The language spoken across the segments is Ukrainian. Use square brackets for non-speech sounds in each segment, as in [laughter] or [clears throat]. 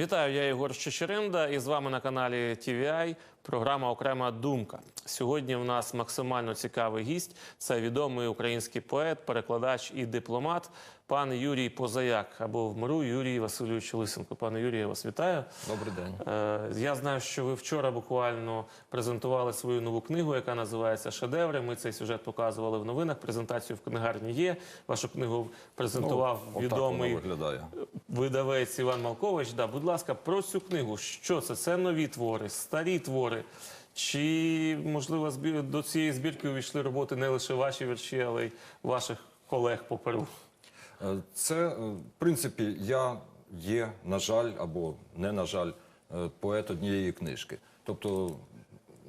Вітаю, я Ігор Щечеринда і з вами на каналі TVI програма Окрема думка. Сьогодні в нас максимально цікавий гість. Це відомий український поет, перекладач і дипломат, пан Юрій Позаяк або в миру Юрій Васильович Лисенко. Пане Юрію, я вас вітаю. Добрий день. Е, Я знаю, що ви вчора буквально презентували свою нову книгу, яка називається Шедеври. Ми цей сюжет показували в новинах. Презентацію в книгарні є. Вашу книгу презентував Ну, відомий видавець Іван Малкович. Да, будь ласка, про цю книгу. Що це? Це нові твори, старі твори. Чи можливо до цієї збірки увійшли роботи не лише ваші вірші, але й ваших колег по Перу? Е, Це, е, в принципі, я є, на жаль, або не на жаль, е, поет однієї книжки. Тобто,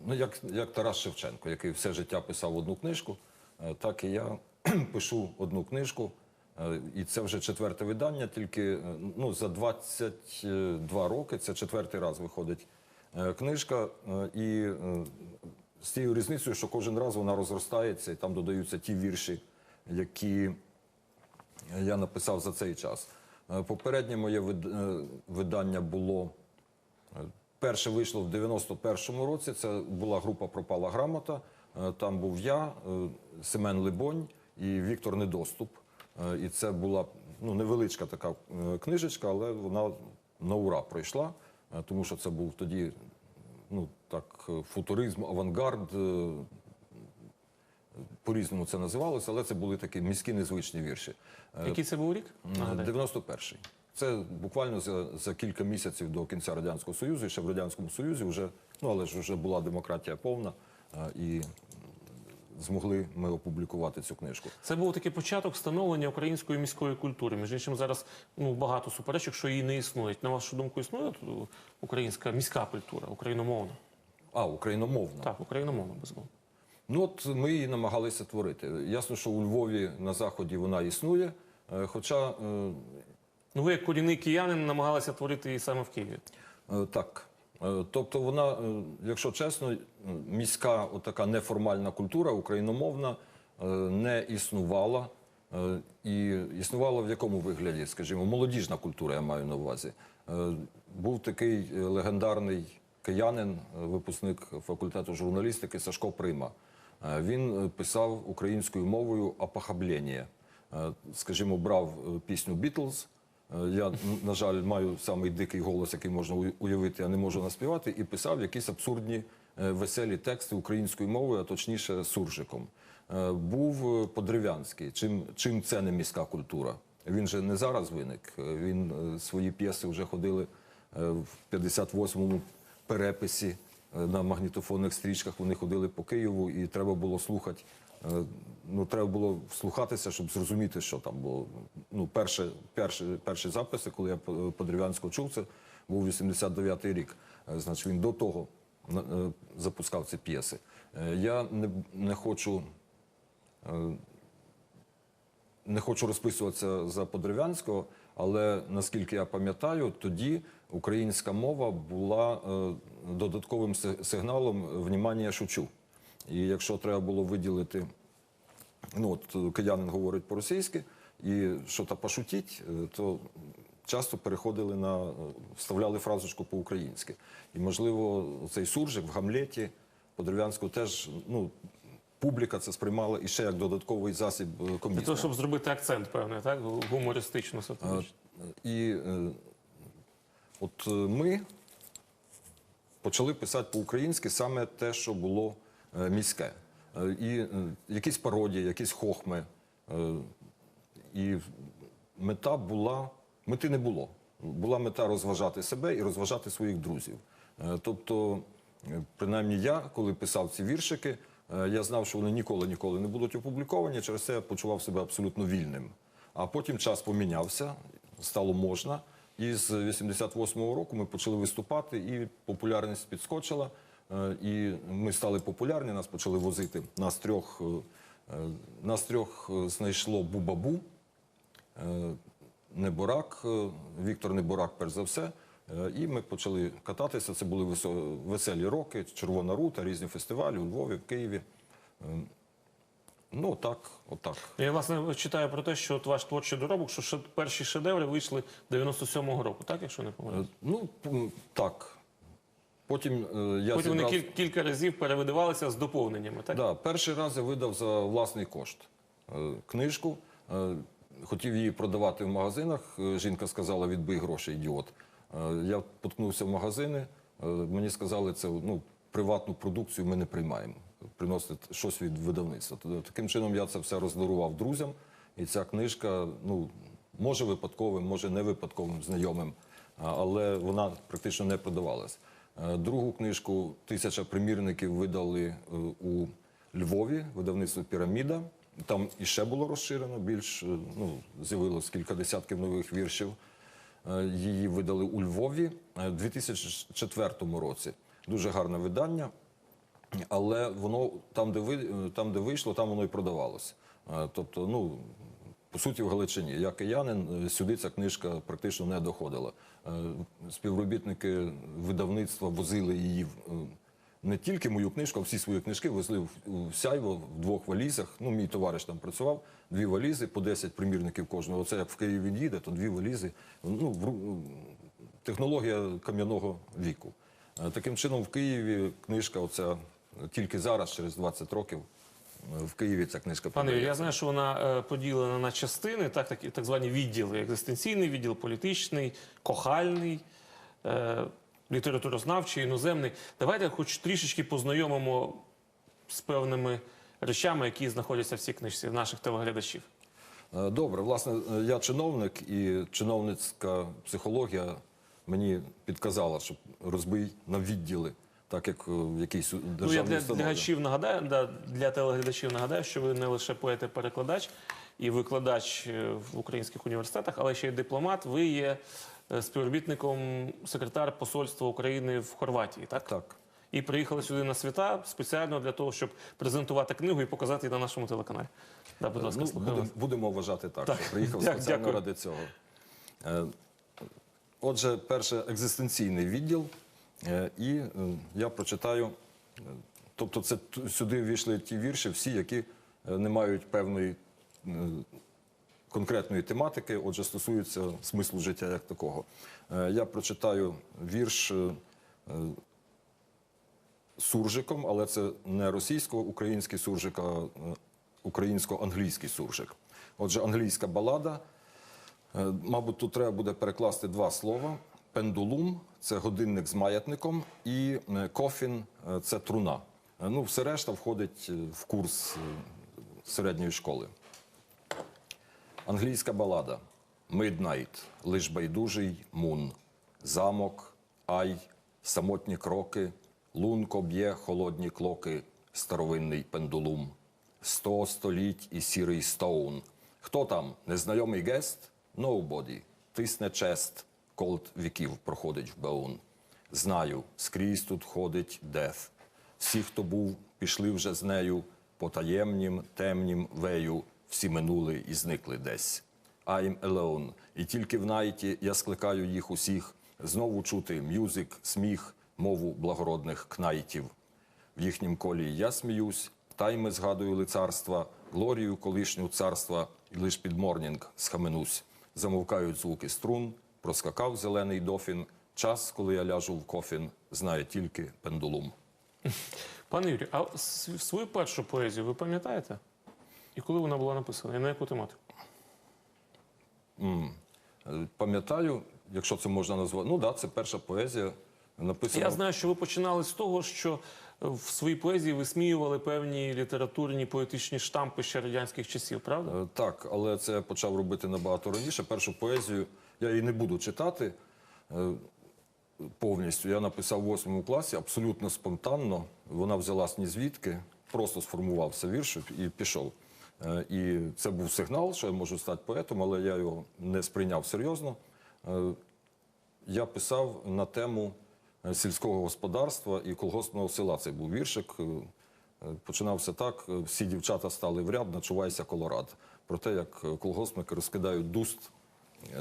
ну, як, як Тарас Шевченко, який все життя писав одну книжку, так і я [clears throat] пишу одну книжку. І це вже четверте видання, тільки ну, за 22 роки, це четвертий раз виходить книжка. е, І е, з тією різницею, що кожен раз вона розростається, і там додаються ті вірші, які я написав за цей час. Е, Попереднє моє е, видання було е, перше вийшло в 91-му році. Це була група Пропала грамота. Е, Там був я, е, Семен Либонь і Віктор Недоступ. Е, І це була ну, невеличка така е, книжечка, але вона на ура пройшла, е, тому що це був тоді ну, так, е, футуризм, авангард. е, По-різному це називалося, але це були такі міські незвичні вірші. Е, Який це був рік? 91-й. Це буквально за, за кілька місяців до кінця Радянського Союзу, і ще в Радянському Союзі вже, ну але ж вже була демократія повна, е, і змогли ми опублікувати цю книжку. Це був такий початок становлення української міської культури. Між іншим, зараз ну багато суперечок, що її не існує. На вашу думку, існує українська міська культура, україномовна? А, україномовна. Так, україномовна безумовно. Ну от ми її намагалися творити. Ясно, що у Львові на заході вона існує, е, хоча е, Ну, ви як корінний киянин намагалися творити її саме в Києві. Е, Так. Е, Тобто вона, е, якщо чесно, міська отака неформальна культура, україномовна, е, не існувала. І існувала в якому вигляді, скажімо, молодіжна культура, я маю на увазі. Був такий легендарний киянин, випускник факультету журналістики Сашко Прима. Він писав українською мовою апохаблення. Е, Скажімо, брав пісню Бітлз. Е, Я, на жаль, маю самий дикий голос, який можна уя- уявити, а не можу наспівати, і писав якісь абсурдні е, веселі тексти українською мовою, а точніше суржиком. Е, Був Подерев'янський. Чим, чим це не міська культура? Він же не зараз виник. Він свої п'єси вже ходили в 58-му переписі на магнітофонних стрічках. Вони ходили по Києву, і треба було слухати. Е, Ну, треба було вслухатися, щоб зрозуміти, що там було. Ну, перше, перші, перші записи, коли я по Дерев'янську чув, це був 89-й рік. Е, Значить, він до того е, запускав ці п'єси. Я не, не хочу. не хочу розписуватися за Подерев'янського, але наскільки я пам'ятаю, тоді українська мова була додатковим сигналом «Внімання, шучу. І якщо треба було виділити, ну от е, киянин говорить по-російськи, і що то пошутіть, е, то часто переходили на е, вставляли фразочку по-українськи. І можливо, цей суржик в Гамлеті Подерев'янського теж ну. Публіка це сприймала і ще як додатковий засіб комізму. того, щоб зробити акцент, певний, так? Гумористично сатирично. І от ми почали писати по-українськи саме те, що було міське. Е, і е, якісь пародії, якісь хохми. Е, і мета була, мети не було. Була мета розважати себе і розважати своїх друзів. Е, тобто, е, принаймні я, коли писав ці віршики, е, я знав, що вони ніколи ніколи не будуть опубліковані. Через це я почував себе абсолютно вільним. А потім час помінявся, стало можна. І з 88-го року ми почали виступати, і популярність підскочила. Е, І ми стали популярні, нас почали возити. Нас трьох, е, е, нас трьох знайшло Бубабу. Неборак, Віктор Неборак, перш за все. І ми почали кататися. Це були веселі роки, Червона рута, різні фестивалі у Львові, в Києві. Ну так, отак. Я власне читаю про те, що от ваш творчий доробок, що перші шедеври вийшли 97-го року, так, якщо не помиляюсь? Ну так. Потім е, я Потім вони кіль- кілька разів перевидавалися з доповненнями, так? Да, перший раз я видав за власний кошт е, книжку. Е, Хотів її продавати в магазинах. Е, Жінка сказала, відбий гроші, ідіот. Е, Я поткнувся в магазини. е, Мені сказали, це ну, приватну продукцію ми не приймаємо. Приносити щось від видавництва. Тобто, Таким чином я це все роздарував друзям. І ця книжка, ну, може випадковим, може не випадковим знайомим, а, але вона практично не продавалась. Е, Другу книжку Тисяча примірників видали е, у Львові, видавництво Піраміда. Там іще було розширено, більш е, ну, з'явилось кілька десятків нових віршів. Її видали у Львові в 2004 році. Дуже гарне видання, але воно там, де ви там, де вийшло, там воно і продавалося. Тобто, ну по суті, в Галичині. Я киянин, е, сюди ця книжка практично не доходила. Е, Співробітники видавництва возили її е, не тільки мою книжку, а всі свої книжки везли в Сяйво в двох валізах. Ну, мій товариш там працював, дві валізи, по 10 примірників кожного. Оце як в Києві він їде, то дві валізи. Ну, технологія кам'яного віку. Таким чином, в Києві книжка, оця тільки зараз, через 20 років, в Києві ця книжка Пане я знаю, що вона е, поділена на частини, так, так, так звані відділи: екзистенційний відділ, політичний, кохальний, е, літературознавчий, іноземний. Давайте хоч трішечки познайомимо з певними речами, які знаходяться в цій книжці наших телеглядачів. Е, Добре, власне, е, я чиновник, і чиновницька психологія мені підказала, щоб розбий на відділи, так як е, в якійсь Ну, я для глядачів нагадаю, да, для телеглядачів нагадаю, що ви не лише поет і перекладач і викладач е, в українських університетах, але ще й дипломат. Ви є е, співробітником секретар посольства України в Хорватії, так? Так. І приїхали сюди на свята спеціально для того, щоб презентувати книгу і показати її на нашому телеканалі. Да, будь ласка, Ну, слухаю будемо, вважати так, Так. що приїхав [laughs] Дя- спеціально дякую. ради цього. Отже, перше екзистенційний відділ, і е, я прочитаю. е, Тобто, це сюди ввійшли ті вірші, всі, які е, не мають певної е, конкретної тематики, отже, стосуються смислу життя як такого. Е, Я прочитаю вірш е, е, суржиком, але це не російсько-український суржик, а е, українсько-англійський суржик. Отже, англійська балада. Е, Мабуть, тут треба буде перекласти два слова: пендулум це годинник з маятником, і е, кофін е, це труна. Е, Ну, все решта входить в курс середньої школи. Англійська балада. Midnight, лиш байдужий мун. Замок, ай, самотні кроки, лунко б'є холодні клоки, старовинний пендулум. Сто століть і сірий стоун. Хто там? Незнайомий гест? Nobody. Тисне чест, колд віків проходить в баун. Знаю, скрізь тут ходить деф. Всі, хто був, пішли вже з нею по таємнім, темнім вею, всі минули і зникли десь. I'm alone. І тільки в найті я скликаю їх усіх знову чути м'юзик, сміх, мову благородних кнайтів. В їхнім колі я сміюсь, тайми згадую лицарства, глорію колишню царства, і лиш під морнінг схаменусь. Замовкають звуки струн, проскакав зелений дофін. Час, коли я ляжу в кофін, знає тільки пендулум. Пане Юрію, а свою першу поезію ви пам'ятаєте? І коли вона була написана? І на яку тематику? Е, Пам'ятаю, якщо це можна назвати. Ну так, да, це перша поезія. Написана Я знаю, що ви починали з того, що е, в своїй поезії висміювали певні літературні поетичні штампи ще радянських часів, правда? Е, Так, але це я почав робити набагато раніше. Першу поезію я її не буду читати е, повністю. Я написав в восьмому класі абсолютно спонтанно. Вона взялась ні звідки, просто сформувався вірш і пішов. Е, І це був сигнал, що я можу стати поетом, але я його не сприйняв серйозно. Е, Я писав на тему сільського господарства і колгоспного села. Це був віршик. Починався так: всі дівчата стали в ряд, начувайся колорад. Про те, як колгоспники розкидають дуст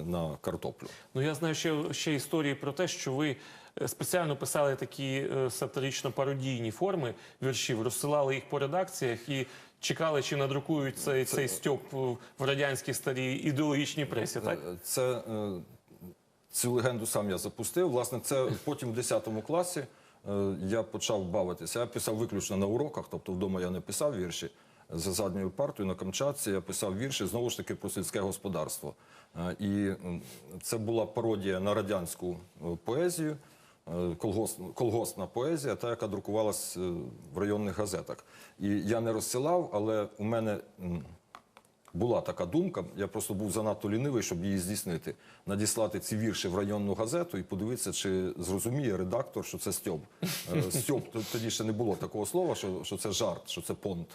на картоплю. Ну я знаю ще, ще історії про те, що ви е, спеціально писали такі е, сатирично-пародійні форми віршів, розсилали їх по редакціях і чекали, чи надрукують цей, цей стьоп в радянській старій ідеологічній пресі. Так? Е, Це, е, цю легенду сам я запустив. Власне, це потім в 10 класі я почав бавитися. Я писав виключно на уроках, тобто вдома я не писав вірші. За задньою партою на Камчатці я писав вірші знову ж таки про сільське господарство. Е, І це була пародія на радянську е, поезію, е, колгосп- колгоспна поезія, та яка друкувалась в районних газетах. І я не розсилав, але у мене була така думка, я просто був занадто лінивий, щоб її здійснити. Надіслати ці вірші в районну газету і подивитися, чи зрозуміє редактор, що це стьоп. Е, Стьоп тоді ще не було такого слова, що, що це жарт, що це понт.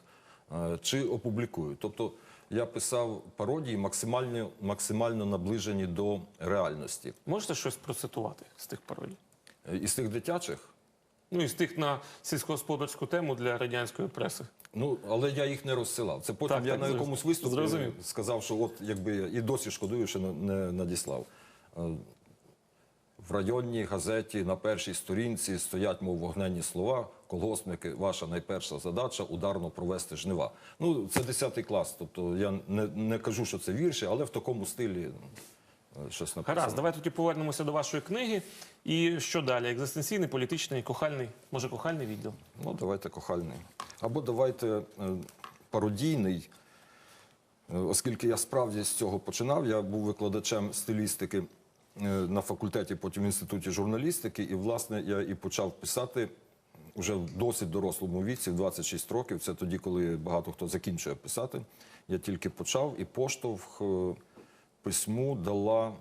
Е, Чи опублікують. Тобто я писав пародії максимально, максимально наближені до реальності. Можете щось процитувати з тих пародій? Е, Із тих дитячих, Ну і з тих на сільськогосподарську тему для радянської преси. Ну, але я їх не розсилав. Це потім Так, я так, на якомусь виступі Зрозумів. сказав, що от якби я- і досі шкодую, що не, не надіслав. В районній газеті на першій сторінці стоять, мов вогненні слова. Колгоспники, ваша найперша задача ударно провести жнива. Ну, це 10 клас. Тобто я не, не кажу, що це вірші, але в такому стилі е, щось написано. Гаразд, давайте тоді повернемося до вашої книги. І що далі? Екзистенційний, політичний, кохальний, може, кохальний відділ? Ну, давайте кохальний. Або давайте е, пародійний. Е, Оскільки я справді з цього починав, я був викладачем стилістики на факультеті, потім в інституті журналістики, і власне я і почав писати вже в досить дорослому віці, в 26 років. Це тоді, коли багато хто закінчує писати. Я тільки почав, і поштовх е, письму дала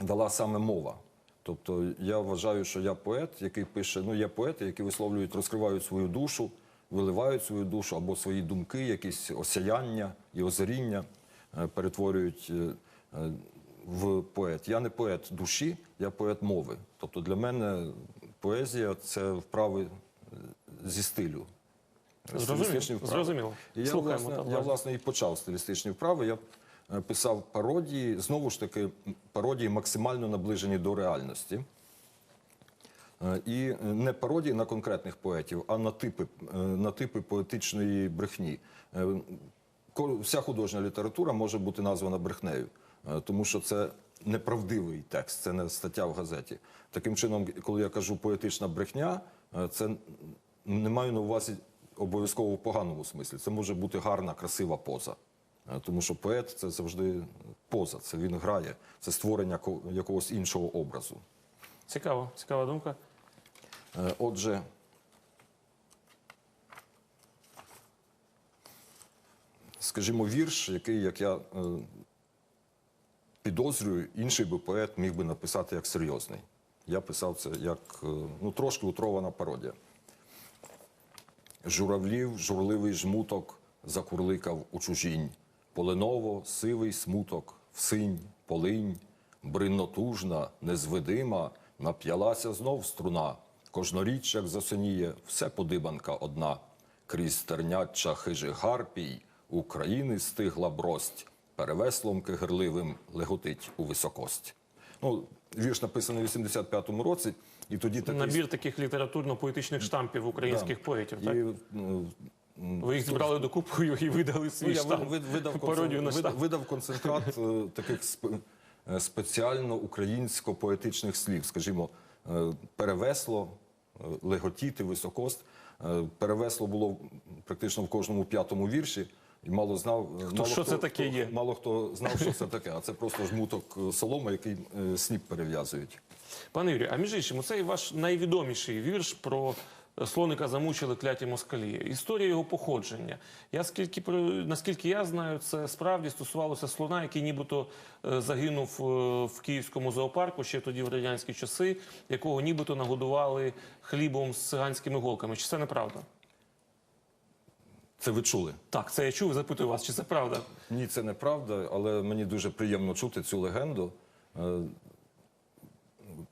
дала саме мова. Тобто я вважаю, що я поет, який пише, ну є поети, які висловлюють, розкривають свою душу, виливають свою душу або свої думки, якісь осяяння і озаріння е, перетворюють е, е, в поет. Я не поет душі, я поет мови. Тобто для мене поезія це вправи е, зі стилю. Зрозуміло, зрозуміло. І я, власне, я, власне, і почав стилістичні вправи. Я е, писав пародії, знову ж таки, пародії максимально наближені до реальності. Е, І не пародії на конкретних поетів, а на типи, на типи поетичної брехні. Вся художня література може бути названа брехнею, тому що це неправдивий текст, це не стаття в газеті. Таким чином, коли я кажу поетична брехня, е, це не маю на увазі обов'язково в поганому смислі. Це може бути гарна, красива поза. Е, Тому що поет це завжди поза, це він грає, це створення якогось іншого образу. Цікаво, цікава думка. Е, Отже, скажімо, вірш, який, як я е, підозрюю, інший би поет міг би написати як серйозний. Я писав це як е, ну, трошки утрована пародія. Журавлів, журливий жмуток закурликав у чужінь. Полиново, сивий смуток, всинь, полинь, бриннотужна, незвидима, нап'ялася знов струна. Кожноріч, як засиніє, все подибанка одна. Крізь терняча хижих гарпій України стигла брость, перевеслом кигерливим леготить у високость. Ну, вірш написаний у 85-му році, і тоді такий Набір таких літературно-поетичних штампів українських поетів. Так? і, ну, Ви їх зібрали докупою і видали свій Ну, я штамп. вид- видав, пародію на штамп. видав, концентрат е, таких сп- е, спеціально українсько-поетичних слів, скажімо, е, перевесло, леготіти, високост. Перевесло було практично в кожному п'ятому вірші. І мало знав, е, мало що це таке є? Мало хто знав, що це таке. А це просто жмуток е, соломи, який е, сніп перев'язують. Пане Юрію, а між іншим, цей ваш найвідоміший вірш про слоника замучили кляті москалі. Історія його походження. Я скільки наскільки я знаю, це справді стосувалося слона, який нібито е, загинув е, в київському зоопарку ще тоді в радянські часи, якого нібито нагодували хлібом з циганськими голками. Чи це неправда? Це ви чули? Так, це я чув. Запитую вас, чи це правда? Ні, це неправда, але мені дуже приємно чути цю легенду. Е,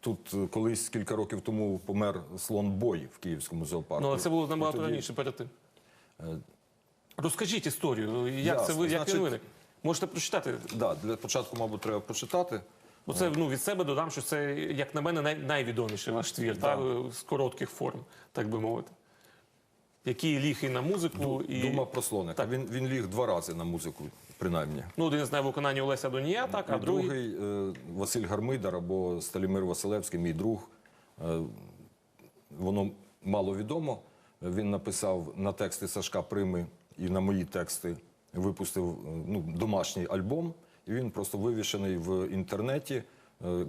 Тут е, колись кілька років тому помер слон Бой в Київському зоопарку. Ну, але це було набагато тоді- раніше перед тим. Розкажіть історію. Як Ясно. це ви як Значить- він виник? Можете прочитати. Да, для початку, мабуть, треба почитати. Оце ну, від себе додам, що це, як на мене, най- найвідоміший ваш твір, Да. та, з коротких форм, так би мовити. Який ліг і на музику, і Дума про слоника. Так. Він, він ліг два рази на музику, принаймні. ну, один з найвиконання Олеся Донія, так, а І другий. другий е, Василь Гармидар або Сталімир Василевський, мій друг. Е, Воно мало відомо. Він написав на тексти Сашка Прими і на мої тексти випустив е, ну, домашній альбом. І він просто вивішений в інтернеті.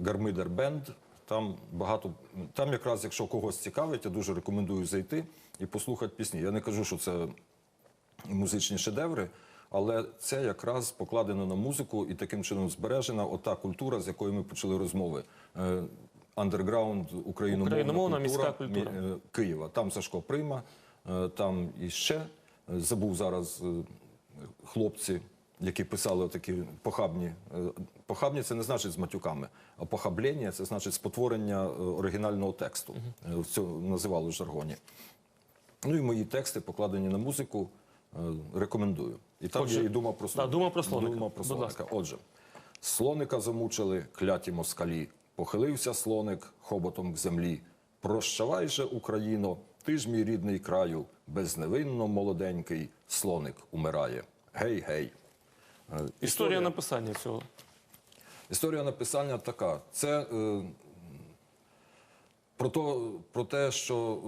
Гармидар Бенд. Там багато. Там якраз, якщо когось цікавить, я дуже рекомендую зайти і послухати пісні. Я не кажу, що це музичні шедеври, але це якраз покладено на музику і таким чином збережена ота культура, з якої ми почали розмови. Е, Андерграунд, україномовна, міська культура. е, Києва. Там Сашко Прима, е, там іще забув зараз хлопці, які писали такі похабні. Похабні це не значить з матюками, а похаблення це значить спотворення оригінального тексту. Це називали в жаргоні. Ну і мої тексти покладені на музику. е, Рекомендую. І там Отже, є і дума про слоника. «Дума про слоника». Дума про слоника. Отже, слоника замучили, кляті москалі. Похилився слоник хоботом к землі. Прощавай же, Україно, ти ж мій рідний краю, безневинно молоденький слоник умирає. Гей, гей. Е, Історія написання цього. Історія написання така. Це е, про, то, про те, що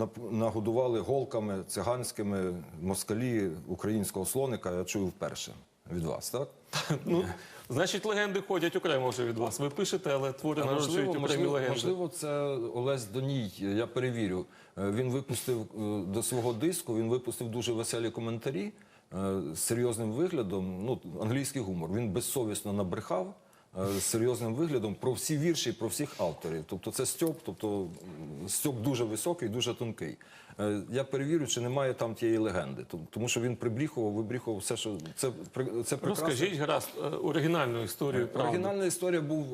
е, нагодували голками циганськими москалі українського слоника, я чую вперше від вас, так? Ну, значить, легенди ходять окремо вже від вас. Ви пишете, але твори народжують окремі можливо, легенди. можливо, це Олесь Доній. Я перевірю. Е, Він випустив е, до свого диску. Він випустив дуже веселі коментарі е, з серйозним виглядом. Ну, англійський гумор. Він безсовісно набрехав. Е, З серйозним виглядом про всі вірші, про всіх авторів. Тобто це стьоп, тобто стьоп дуже високий, дуже тонкий. Е, Я перевірю, чи немає там тієї легенди. Тому- що він прибріхував, вибріхував все, що це, це прекрасно. Розкажіть, гаразд, е, оригінальну історію. правди. Оригінальна історія був,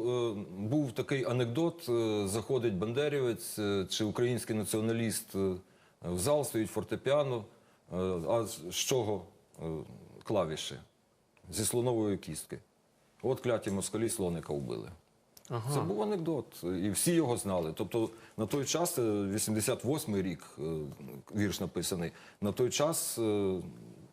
був такий анекдот. Заходить бандерівець чи український націоналіст в зал, стоїть фортепіано. А з чого клавіші? Зі слонової кістки. От кляті москалі слоника вбили. Це був анекдот, і всі його знали. Тобто на той час, е, 88-й рік е, вірш написаний, на той час е,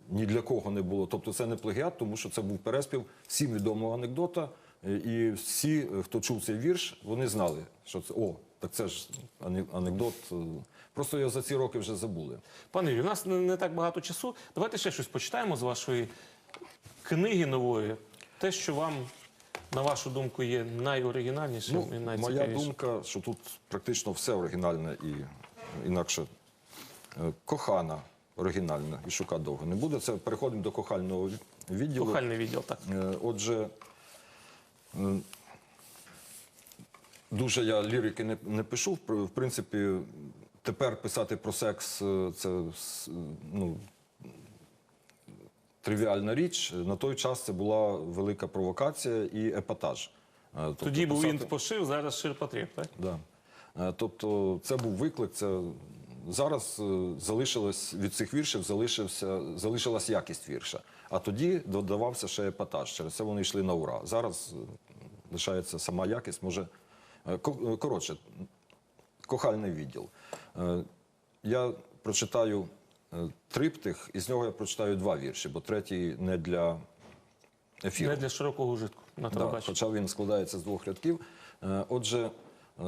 ні для кого не було. Тобто це не плагіат, тому що це був переспів всім відомого анекдота. е, І всі, е, хто чув цей вірш, вони знали, що це о, так це ж анекдот. е. Просто його за ці роки вже забули. Пане Юрію, у нас не так багато часу. Давайте ще щось почитаємо з вашої книги нової. Те, що вам, на вашу думку, є найоригінальнішим і Ну, моя думка, що тут практично все оригінальне і інакше е, кохана оригінальна і шука довго не буде. Це переходимо до кохального відділу. Кохальний відділ, так. Е, Отже, е, дуже я лірики не, не пишу. В принципі, тепер писати про секс це ну, тривіальна річ. На той час це була велика провокація і епатаж. Е, тобто Тоді був писати- інт пошив, зараз ширпотреб, так? Да. Е, Тобто це був виклик. Це зараз е, залишилось від цих віршів, залишився залишилась якість вірша. А тоді додавався ще епатаж. Через це вони йшли на ура. Зараз лишається сама якість. Може ко- коротше, кохальний відділ. Я прочитаю триптих, і з нього я прочитаю два вірші, бо третій не для ефіру. Не для широкого житку на Да, хоча він складається з двох рядків. Е, Отже, е,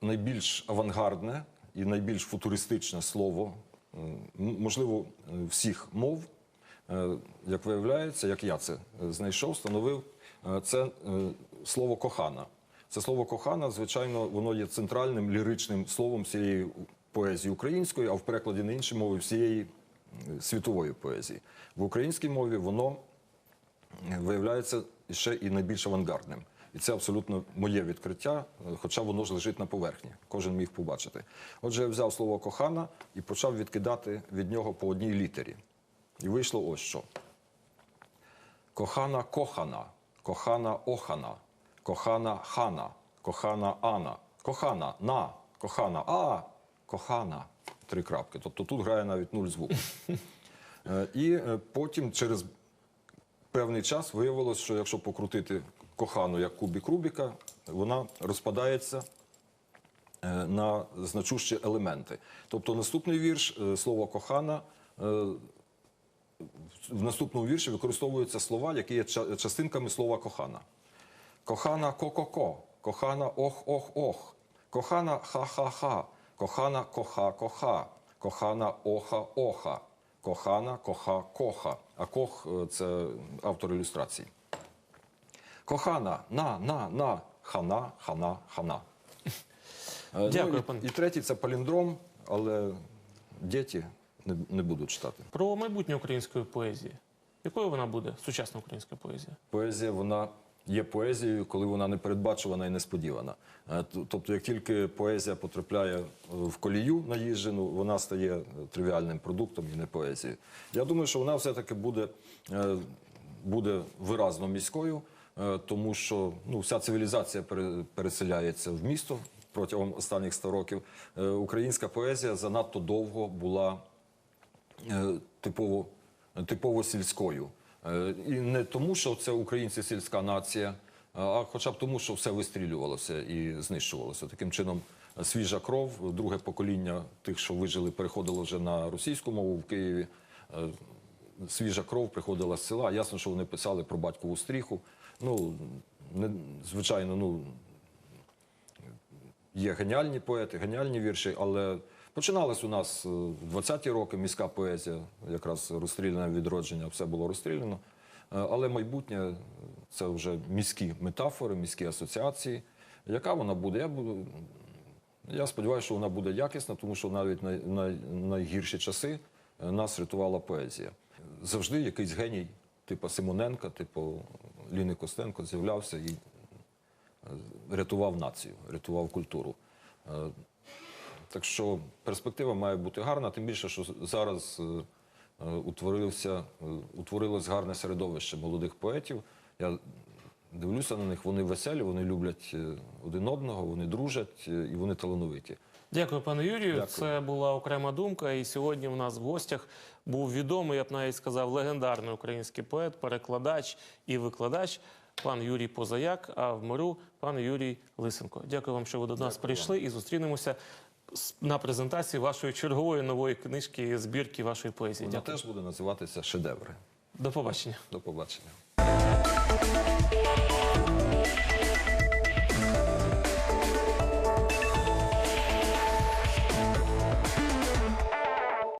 найбільш авангардне і найбільш футуристичне слово, е, можливо, е, всіх мов, е, як виявляється, як я це е, знайшов, становив, е, це е, слово кохана. Це слово кохана, звичайно, воно є центральним ліричним словом всієї поезії української, а в перекладі на інші мови всієї світової поезії. В українській мові воно виявляється ще і найбільш авангардним. І це абсолютно моє відкриття, е, хоча воно ж лежить на поверхні. Кожен міг побачити. Отже, я взяв слово кохана і почав відкидати від нього по одній літері. І вийшло ось що. Кохана кохана, кохана охана, кохана хана, кохана ана, кохана на, кохана а, кохана. Три крапки. Тобто тут грає навіть нуль звуку. [laughs] Е, І е, потім через певний час виявилось, що якщо покрутити кохану як кубік Рубіка, вона розпадається е, на значущі елементи. Тобто наступний вірш, слово кохана, в наступному вірші використовуються слова, які є частинками слова кохана. Кохана ко-ко-ко, кохана ох-ох-ох, кохана ха-ха-ха, кохана коха-коха, кохана оха-оха, кохана коха-коха. А кох е, це автор ілюстрацій. Кохана, на, на, на, хана, хана, хана. Е, ну, Дякую, і- пане. І третій це паліндром, але діти не, не будуть читати. Про майбутнє української поезії. Якою вона буде, сучасна українська поезія? Поезія вона є поезією, коли вона непередбачувана і несподівана. Е, Тобто, як тільки поезія потрапляє е, в колію наїжджену, вона стає е, тривіальним продуктом і не поезією. Я думаю, що вона все-таки буде, буде виразно міською, тому що ну, вся цивілізація пере- переселяється в місто протягом останніх 100 років. Українська поезія занадто довго була типово, типово сільською. Е, І не тому, що це українці сільська нація, а хоча б тому, що все вистрілювалося і знищувалося. Таким чином, е, свіжа кров, друге покоління тих, що вижили, переходило вже на російську мову в Києві. Е, Свіжа кров приходила з села. Ясно, що вони писали про батькову стріху. Ну, не, звичайно, ну, Є геніальні поети, геніальні вірші, але починалась у нас е, в 20-ті роки міська поезія, якраз розстріляне відродження, все було розстріляно. Е, Але майбутнє е, це вже міські метафори, міські асоціації. Яка вона буде? Я буду. Я сподіваюся, що вона буде якісна, тому що навіть на най, найгірші часи нас рятувала поезія. Завжди якийсь геній, типу Симоненка, типу Ліни Костенко, з'являвся і рятував націю, рятував культуру. Так що перспектива має бути гарна, тим більше, що зараз е, е, утворилось гарне середовище молодих поетів. Я дивлюся на них, вони веселі, вони люблять е, один одного, вони дружать і вони талановиті. Дякую, пане Юрію. Дякую. Це була окрема думка. І сьогодні в нас в гостях був відомий, я б навіть сказав, легендарний український поет, перекладач і викладач. Пан Юрій Позаяк, а в миру пан Юрій Лисенко. Дякую вам, що ви до нас Дякую прийшли і зустрінемося на презентації вашої чергової нової книжки, збірки вашої поезії. Вона Дякую. теж буде називатися шедеври. До побачення. До побачення.